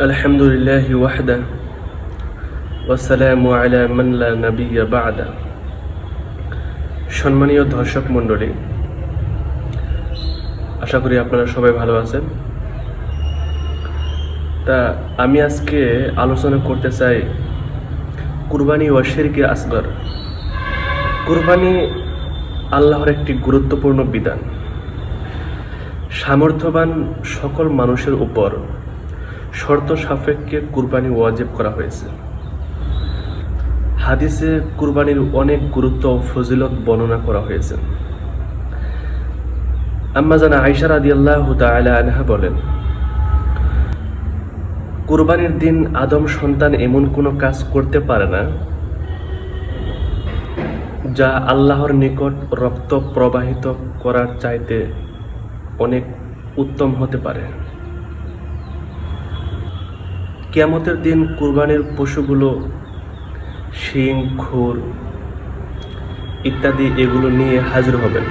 الحمد لله وحده والسلام على من لا نبي بعده সম্মানীয় দর্শক মণ্ডলী আশা করি আপনারা সবাই ভালো আছেন তা আমি আজকে আলোচনা করতে চাই কুরবানি ও শিরকে আসগর কুরবানি আল্লাহর একটি গুরুত্বপূর্ণ বিধান সামর্থ্যবান সকল মানুষের উপর শর্ত সাপেক্ষে কুরবানি ওয়াজিব করা হয়েছে। হাদিসে কুরবানির অনেক গুরুত্ব ও ফজিলত বর্ণনা করা হয়েছে। আম্মা জানা আইসা রাদি আল্লাহ আনহা বলেন, কুরবানির দিন আদম সন্তান এমন কোনো কাজ করতে পারে না যা আল্লাহর নিকট রক্ত প্রবাহিত করার চাইতে অনেক উত্তম হতে পারে। কিয়ামতের দিন কুরবানির পশুগুলো শিং, খুর ইত্যাদি এগুলো নিয়ে হাজির হবেন।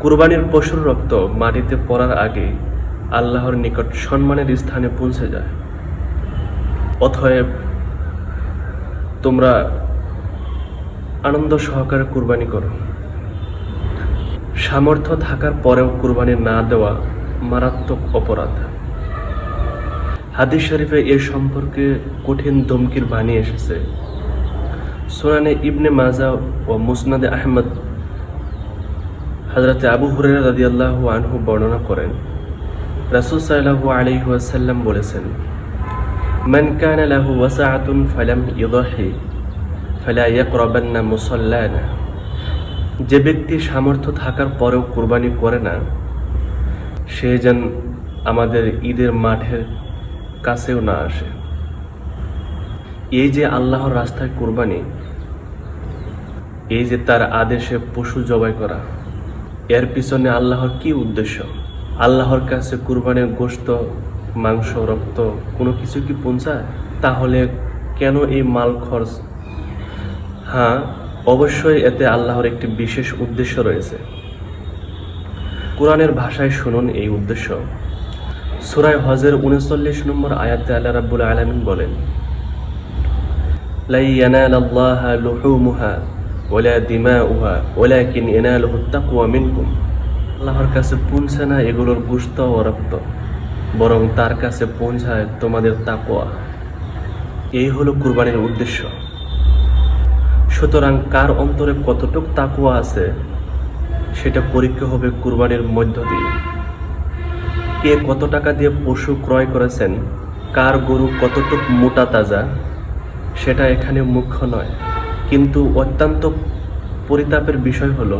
কুরবানির পশুর রক্ত মাটিতে পড়ার আগে আল্লাহর নিকট সম্মানের স্থানে পৌঁছে যায়। অতএব তোমরা আনন্দ সহকারে কুরবানি করো। সামর্থ্য থাকার পরেও কুরবানি না দেওয়া মারাত্মক অপরাধ। হাদিস শরীফে এ সম্পর্কে কঠিন ধমকির বাণী এসেছে। সোনানে ইবনে মাজা ও মুসনাদে আহমদ হজরত আবু হুরেরা রাজি আল্লাহ আনহু বর্ণনা করেন। রাসুল সাল্লাহ আলিহাসাল্লাম বলেছেন, মান কান লাহু ওয়াসাআতুন ফালাম ইদাহি ফালা ইয়াকরাবান্না মুসাল্লানা। যে ব্যক্তি সামর্থ্য থাকার পরেও কোরবানি করে না, সে যেন আমাদের ঈদের মাঠের কাছেও না আসে। এই যে আল্লাহর রাস্তায় কুরবানি, এই যে তার আদেশে পশু জবাই করা, এর পিছনে আল্লাহর কি উদ্দেশ্য? আল্লাহর কাছে কুরবানির গোশত, মাংস, রক্ত কোনো কিছু কি পৌঁছায়? তাহলে কেন এই মাল খরচ? হ্যাঁ অবশ্যই এতে আল্লাহর একটি বিশেষ উদ্দেশ্য রয়েছে। কোরআনের ভাষায় শুনুন এই উদ্দেশ্য। সুরায় হজের উনচল্লিশ নম্বর আয়াতে আল্লাহ রাব্বুল আলামিন বলেন, লাই লুহুমুহা ওয়ালা দিমাউহা, ওয়ালাকিন ইয়ানালুহু তাকওয়া মিনকুম। আল্লাহর কাছে পৌঁছে না এগুলোর গুস্ত ও রক্ত, বরং তার কাছে পৌঁছায় তোমাদের তাকওয়া। এই হলো কুরবানির উদ্দেশ্য। সুতরাং কার অন্তরে কতটুক তাকুয়া আছে, সেটা পরীক্ষা হবে কুরবানির মধ্য দিয়ে। কে কত টাকা দিয়ে পশু ক্রয় করেছেন, কার গরু কতটুক মোটা তাজা, সেটা এখানে মুখ্য নয়। কিন্তু অত্যন্ত পরিতাপের বিষয় হলো,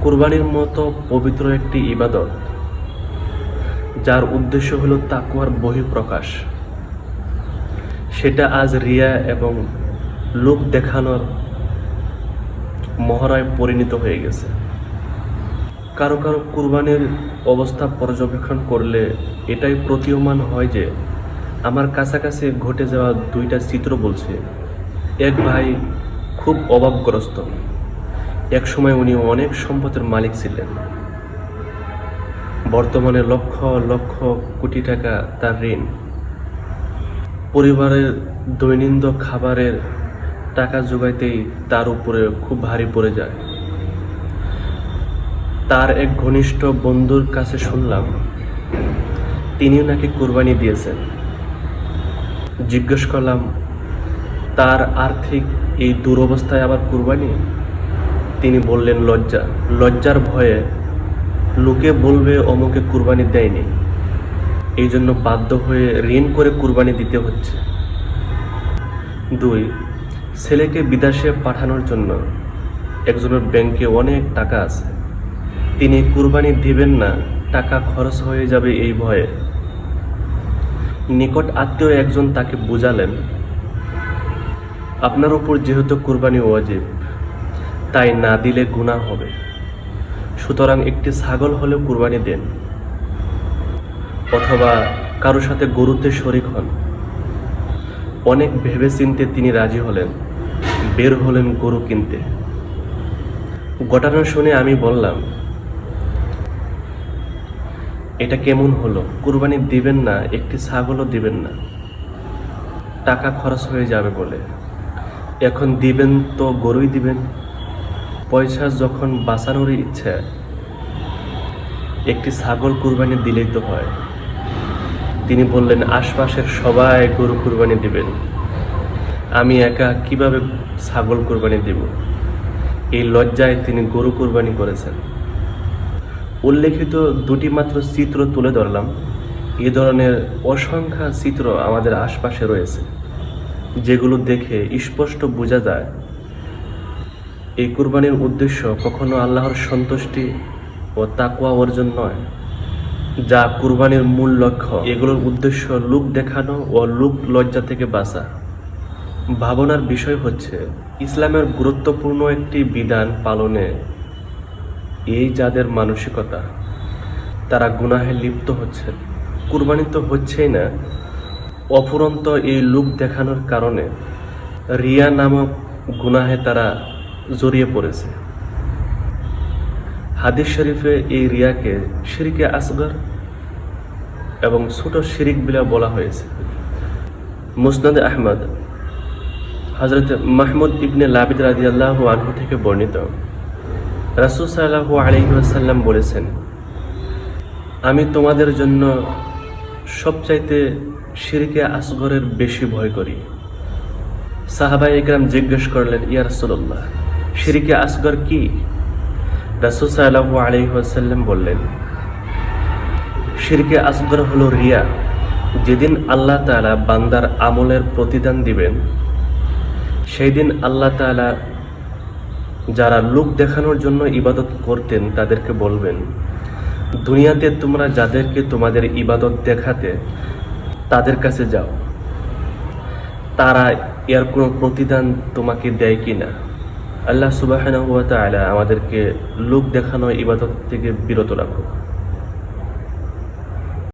কুরবানির মতো পবিত্র একটি ইবাদত, যার উদ্দেশ্য হলো তাকুয়ার বহিঃপ্রকাশ। সেটা আজ রিয়া এবং লোক দেখানোর মহড়ায় পরিণত হয়ে গেছে। কারও কারও কুরবানির অবস্থা পর্যবেক্ষণ করলে এটাই প্রতীয়মান হয় যে আমার কাছাকাছি ঘটে যাওয়া দুইটা চিত্র বলছে। এক ভাই খুব অভাবগ্রস্ত। এক সময় উনি অনেক সম্পদের মালিক ছিলেন। বর্তমানে লক্ষ লক্ষ কোটি টাকা তার ঋণ। পরিবারের দৈনন্দিন খাবারের টাকা জোগাইতেই তার উপরে খুব ভারী পড়ে যায়। তার এক ঘনিষ্ঠ বন্ধুর কাছে শুনলাম, তিনিও নাকি কোরবানি দিয়েছেন। জিজ্ঞেস করলাম, তার আর্থিক এই দুরবস্থায় আবার কুরবানি? তিনি বললেন, লজ্জা, লজ্জার ভয়ে লোকে বলবে অমুকে কুরবানি দেয়নি। এই জন্য বাধ্য হয়ে ঋণ করে কুরবানি দিতে হচ্ছে। দুই, ছেলেকে বিদেশে পাঠানোর জন্য একজনের ব্যাংকে অনেক টাকা আছে। তিনি কুরবানি দিবেন না, টাকা খরচ হয়ে যাবে এই ভয়ে। নিকট আত্মীয় একজন তাকে বুঝালেন, আপনার উপর যেহেতু কুরবানি ওয়াজিব, তাই না দিলে গুনাহ হবে। সুতরাং একটি ছাগল হলেও কুরবানি দেন, অথবা কারও সাথে গরুতে শরিক হন। অনেক ভেবে চিনতে তিনি রাজি হলেন, বের হলেন গরু কিনতে। ঘটনা শুনে আমি বললাম এটা কেমন হলো? কুরবানি দিবেন না, একটি ছাগলও দিবেন না। টাকা খরচ হয়ে যাবে বলে। এখন দিবেন তো গরুই দিবেন। পয়সা যখন বাঁচানোর ইচ্ছা, একটি ছাগল কুরবানি দিলেই তো হয়। তিনি বললেন, আশপাশের সবাই গরু কুরবানি দিবেন। আমি একা কীভাবে ছাগল কুরবানি দিব? এই লজ্জায় তিনি গরু কুরবানি করেছেন। উল্লেখিত দুটি মাত্র চিত্র তুলে ধরলাম। এ ধরনের অসংখ্য চিত্র আমাদের আশপাশে রয়েছে, যেগুলো দেখে স্পষ্ট বোঝা যায়। এই কুরবানির উদ্দেশ্য কখনো আল্লাহর সন্তুষ্টি ও তাকুয়া অর্জন নয়, যা কুরবানির মূল লক্ষ্য। এগুলোর উদ্দেশ্য লোক দেখানো ও লোক লজ্জা থেকে বাঁচা। ভাবনার বিষয় হচ্ছে, ইসলামের গুরুত্বপূর্ণ একটি বিধান পালনে এই যাদের মানসিকতা, তারা গুনাহে লিপ্ত হচ্ছে কুরবানি তো হচ্ছেই না। অফুরন্ত এই লোক দেখানোর কারণে রিয়া নামক গুনাহে তারা জড়িয়ে পড়েছে। হাদিস শরীফে এই রিয়াকে শিরিকে আসগর এবং ছোট শিরিক বিলা বলা হয়েছে। মুসনাদ আহমদ হজরত মাহমুদ ইবনে লাবিদ রাদিয়াল্লাহু আনহু থেকে বর্ণিত। রাসূল সাল্লাল্লাহু আলাইহি ওয়াসাল্লাম বলেছেন, আমি তোমাদের জন্য সবচাইতে শিরকে আসগরের বেশি ভয় করি। সাহাবাই একরাম জিজ্ঞেস করলেন, ইয়া রাসূলুল্লাহ, শিরকে আসগর কি? রাসূল সাল্লাল্লাহু আলাইহি ওয়াসাল্লাম বললেন, শিরকে আসগর হলো রিয়া। যেদিন আল্লাহ তাআলা বান্দার আমলের প্রতিদান দিবেন সেই দিন আল্লাহ তাআলা যারা লোক দেখানোর জন্য ইবাদত করতেন তাদেরকে বলবেন, দুনিয়াতে তোমরা যাদেরকে তোমাদের ইবাদত দেখাতে, তাদের কাছে যাও। তারা এর কোনো প্রতিদান তোমাকে দেয় কি না? আল্লাহ সুবাহ আমাদেরকে লোক দেখানো ইবাদত থেকে বিরত রাখুক।